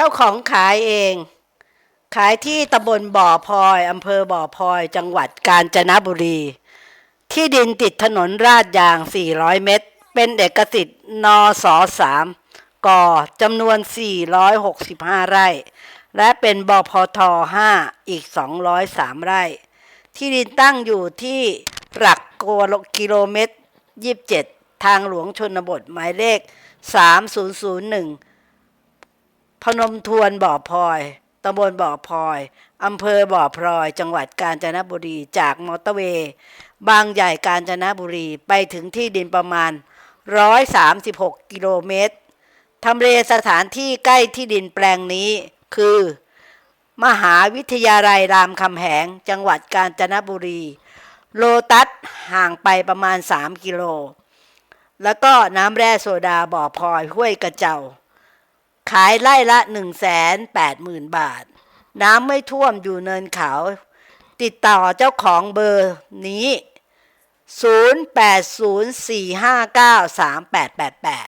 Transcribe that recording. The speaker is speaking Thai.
เจ้าของขายเอง ขายที่ตำบลบ่อพลอยอำเภอบ่อพลอย จังหวัดกาญจนบุรี ที่ดินติดถนนราดยาง 400 เมตร เป็นเอกสิทธิ์นสสามกจำนวน 465 ไร่ และเป็นบพท5อีก 203 ไร่ ที่ดินตั้งอยู่ที่หลักกิโลเมตร 27 ทางหลวงชนบทหมายเลข 3001 นมทวนบ่อพลอยตำบลบ่อพลอยอำเภอบ่อพลอย จังหวัดกาญจนบุรีจากมอเตอร์เวย์ บางใหญ่กาญจนบุรีไปถึงที่ดินประมาณ 136 กิโลเมตรทำเลสถานที่ใกล้ที่ดินแปลงนี้คือ มหาวิทยาลัยรามคำแหง จังหวัดกาญจนบุรี โลตัสห่างไปประมาณ 3 กิโล แล้วก็น้ำแร่โซดาบ่อพลอยห้วยกระเจ้า ขายไล่ละ1 8 0 0 0 0บาท น้ำไม่ท่วมอยู่เนินเขา ติดต่อเจ้าของเบอร์นี้ 0804593888